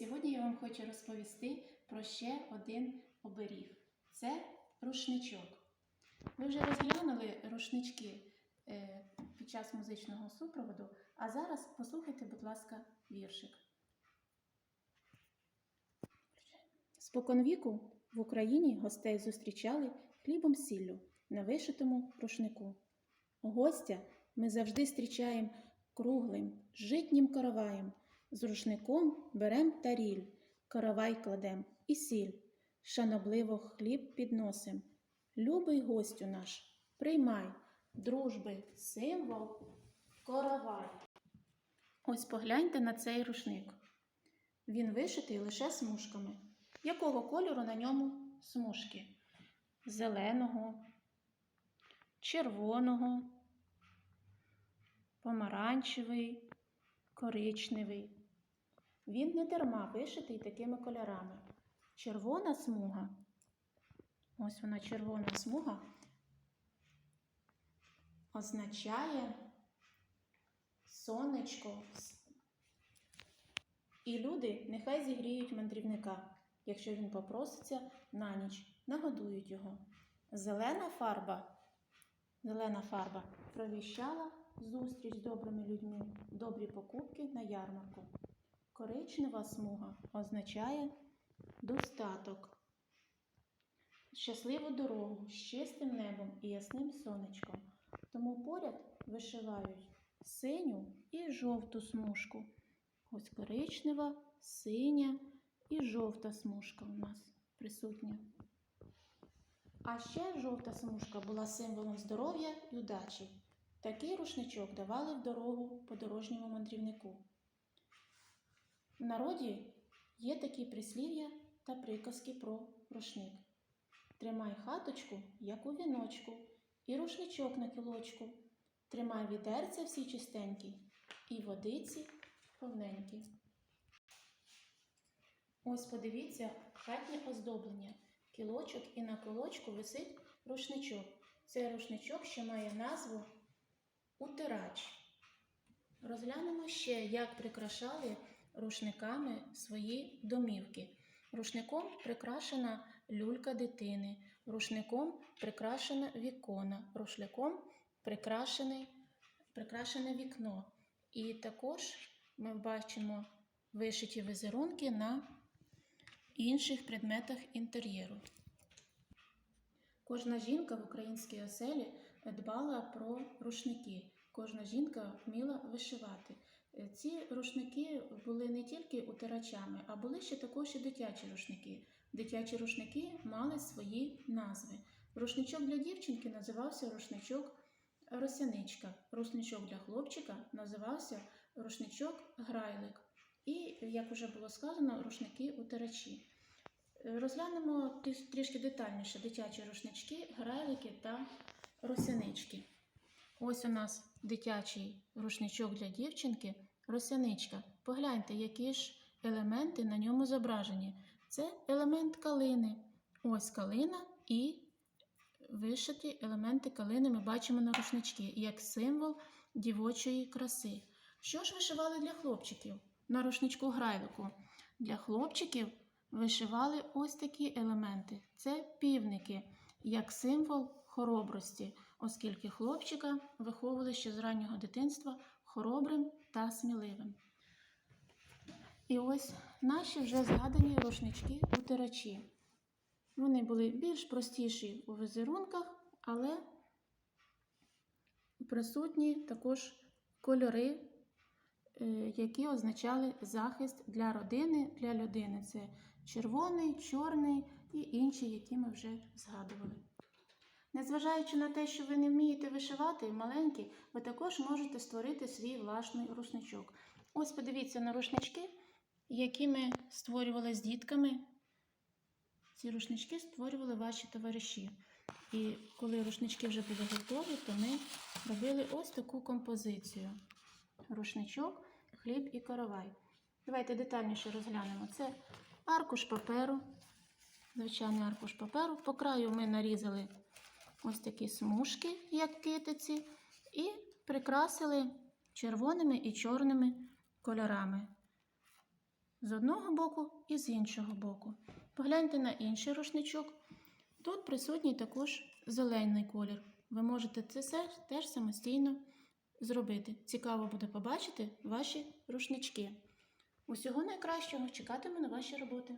Сьогодні я вам хочу розповісти про ще один оберіг. Це рушничок. Ви вже розглянули рушнички е, під час музичного супроводу, а зараз послухайте, будь ласка, віршик. Споконвіку в Україні гостей зустрічали хлібом сіллю на вишитому рушнику. Гостя ми завжди зустрічаємо круглим, житнім караваєм. З рушником берем таріль, каравай кладем і сіль. Шанобливо хліб підносим. Любий гостю наш, приймай дружби символ коровай. Ось погляньте на цей рушник. Він вишитий лише смужками. Якого кольору на ньому смужки? Зеленого, червоного, помаранчевий, коричневий. Він не дарма вишитий такими кольорами. Червона смуга. Ось вона червона смуга означає сонечко. І люди нехай зігріють мандрівника, якщо він попроситься на ніч, нагодують його. Зелена фарба, зелена фарба провіщала зустріч з добрими людьми, добрі покупки на ярмарку. Коричнева смуга означає достаток, щасливу дорогу з чистим небом і ясним сонечком. Тому поряд вишивають синю і жовту смужку. Ось коричнева, синя і жовта смужка у нас присутня. А ще жовта смужка була символом здоров'я і удачі. Такий рушничок давали в дорогу подорожньому мандрівнику. В народі є такі прислів'я та приказки про рушник. Тримай хаточку, як у віночку, і рушничок на кілочку. Тримай відерця всі чистенькі, і водиці повненькі. Ось подивіться хатнє оздоблення. Кілочок і на кілочку висить рушничок. Цей рушничок ще має назву утирач. Розглянемо ще, як прикрашали рушниками свої домівки. Рушником прикрашена люлька дитини, рушником прикрашена вікона, рушником прикрашене, прикрашене вікно. І також ми бачимо вишиті візерунки на інших предметах інтер'єру. Кожна жінка в українській оселі дбала про рушники. Кожна жінка вміла вишивати. Е, Ці рушники були не тільки утирачами, а були ще також і дитячі рушники. Дитячі рушники мали свої назви. Рушничок для дівчинки називався рушничок росяничка. Рушничок для хлопчика називався рушничок грайлик. І, як вже було сказано, рушники утирачі. Е, Розглянемо трішки детальніше дитячі рушнички, грайлики та росянички. Ось у нас дитячий рушничок для дівчинки, росяничка. Погляньте, які ж елементи на ньому зображені. Це елемент калини. Ось калина і вишиті елементи калини ми бачимо на рушнички, як символ дівочої краси. Що ж вишивали для хлопчиків на рушничку грайлику? Для хлопчиків вишивали ось такі елементи: це півники, як символ хоробрості, оскільки хлопчика виховували ще з раннього дитинства хоробрим та сміливим. І ось наші вже згадані рушнички утирачі. Вони були більш простіші у візерунках, але присутні також кольори, які означали захист для родини, для людини. Це червоний, чорний і інші, які ми вже згадували. Незважаючи на те, що ви не вмієте вишивати, маленькі, ви також можете створити свій власний рушничок. Ось подивіться на рушнички, які ми створювали з дітками. Ці рушнички створювали ваші товариші. І коли рушнички вже були готові, то ми робили ось таку композицію: рушничок, хліб і коровай. Давайте детальніше розглянемо. Це аркуш паперу, звичайний аркуш паперу. По краю ми нарізали ось такі смужки, як китиці, і прикрасили червоними і чорними кольорами. з одного боку і з іншого боку. Погляньте на інший рушничок. Тут присутній також зелений колір. Ви можете це все теж самостійно зробити. Цікаво буде побачити ваші рушнички. Усього найкращого чекатиму на ваші роботи.